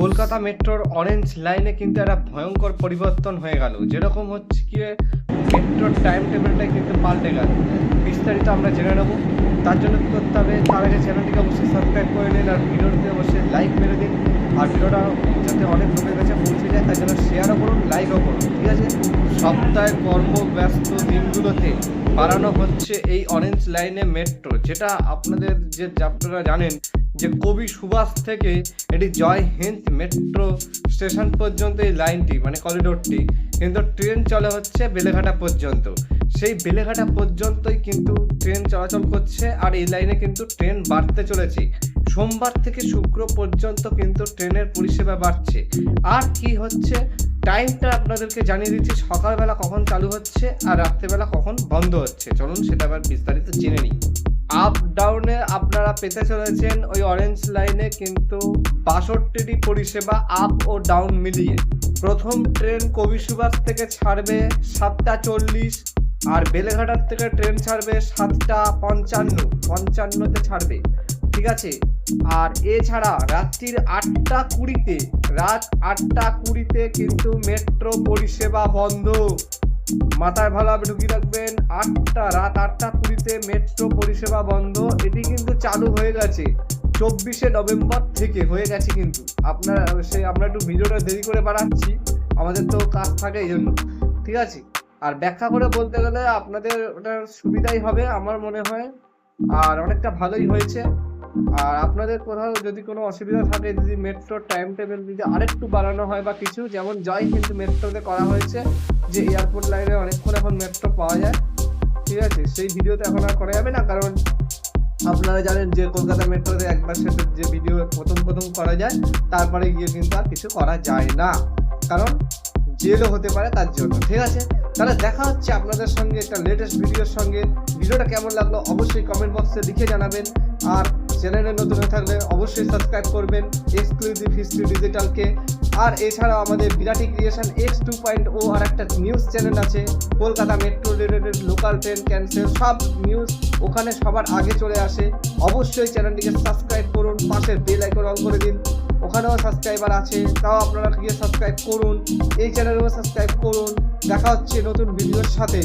কলকাতা মেট্রোর অরেঞ্জ লাইনে কিন্তু একটা ভয়ঙ্কর পরিবর্তন হয়ে গেল। যেরকম হচ্ছে কি, মেট্রোর টাইম টেবিলটাই কিন্তু পাল্টে গেল। বিস্তারিত আমরা জেনে নেব। তার জন্য কী করতে হবে, তার আগে চ্যানেলটিকে অবশ্যই সাবস্ক্রাইব করে নিন আর ভিডিওটিতে অবশ্যই লাইক মেরে দিন। আর ভিডিওটা যাতে অনেক লোকের কাছে পৌঁছে যায়, তার জন্য শেয়ারও করুন লাইকও করুন, ঠিক আছে? সপ্তাহের কর্মব্যস্ত দিনগুলোতে বাড়ানো হচ্ছে এই অরেঞ্জ লাইনে মেট্রো, যেটা আপনাদের যে আপনারা জানেন যে কবি সুভাষ থেকে এটি জয় হিন্দ মেট্রো স্টেশন পর্যন্ত এই লাইনটি মানে করিডোরটি কিন্তু ট্রেন চলে হচ্ছে বেলেঘাটা পর্যন্ত। সেই বেলেঘাটা পর্যন্তই কিন্তু ট্রেন চলাচল করছে আর এই লাইনে কিন্তু ট্রেন বাড়তে চলেছে। সোমবার থেকে শুক্র পর্যন্ত কিন্তু ট্রেনের পরিষেবা বাড়ছে। আর কি হচ্ছে? টাইমটা আপনাদেরকে জানিয়ে দিচ্ছি, সকালবেলা কখন চালু হচ্ছে আর রাত্রেবেলা কখন বন্ধ হচ্ছে। চলুন সেটা আবার বিস্তারিত জেনে নিই। আপ ডাউনে আপনারা পেতে চলেছেন ওই অরেঞ্জ লাইনে কিন্তু বাষট্টিটি পরিষেবা আপ ও ডাউন মিলিয়ে। প্রথম ট্রেন কবি সুভাষ থেকে ছাড়বে সাতটা চল্লিশ, আর বেলেঘাটার থেকে ট্রেন ছাড়বে সাতটা পঞ্চান্ন, পঞ্চান্নতে ছাড়বে। ঠিক আছে? আর এছাড়া রাত্রির আটটা কুড়িতে, রাত আটটা কুড়িতে কিন্তু মেট্রো পরিষেবা বন্ধ। মাথায় ভালোভাবে ঢুকিয়ে রাখবেন। আটটা, রাত আটটা কুড়িতে মেট্রো পরিষেবা বন্ধ। এটি কিন্তু চালু হয়ে গেছে। চব্বিশে নভেম্বর থেকে হয়ে গেছে কিন্তু। আপনার, সেই আমরা একটু ভিডিওটা দেরি করে বাড়াচ্ছি। আমাদের তো কাজ থাকে এই জন্য। ঠিক আছে? আর ব্যাখ্যা করে বলতে গেলে আপনাদের ওটা সুবিধাই হবে আমার মনে হয়। আর অনেকটা ভালোই হয়েছে। আর আপনাদের কোথাও যদি কোনো অসুবিধা থাকে, যদি মেট্রো টাইম টেবিল যদি আরেকটু বাড়ানো হয় বা কিছু, যেমন জয় কিন্তু মেট্রোতে করা হয়েছে, যে এয়ারপোর্ট লাইনে অনেকক্ষণ এখন মেট্রো পাওয়া যায়, ঠিক আছে? সেই ভিডিওতে এখন আর করা যাবে না, কারণ আপনারা জানেন যে কলকাতা মেট্রোতে একবার সেটা যে ভিডিও প্রথম প্রথম করা যায়, তারপরে গিয়ে কিন্তু আর কিছু করা যায় না। কারণ জেলও হতে পারে তার জন্য, ঠিক আছে? তাহলে দেখা হচ্ছে আপনাদের সঙ্গে একটা লেটেস্ট ভিডিওর সঙ্গে। ভিডিওটা কেমন লাগল অবশ্যই কমেন্ট বক্সে লিখে জানাবেন। আর চ্যানেলে নতুন হয়ে থাকলে অবশ্যই সাবস্ক্রাইব করবেন এক্সক্লুসিভ হিস্ট্রি ডিজিটালকে আর এছাড়াও আমাদের Birati creation X two point O আর একটা নিউজ চ্যানেল আছে, Kolkata metro related local train cancel সব নিউজ ওখানে সবার আগে চলে আসে। অবশ্যই চ্যানেলটিকে সাবস্ক্রাইব করুন পাশের বেল আইকন অন করে দিন। ওখানেও সাবস্ক্রাইবার আছে, তাও আপনারা গিয়ে সাবস্ক্রাইব করুন। এই চ্যানেলেও সাবস্ক্রাইব করুন। দেখা হচ্ছে নতুন ভিডিওর সাথে।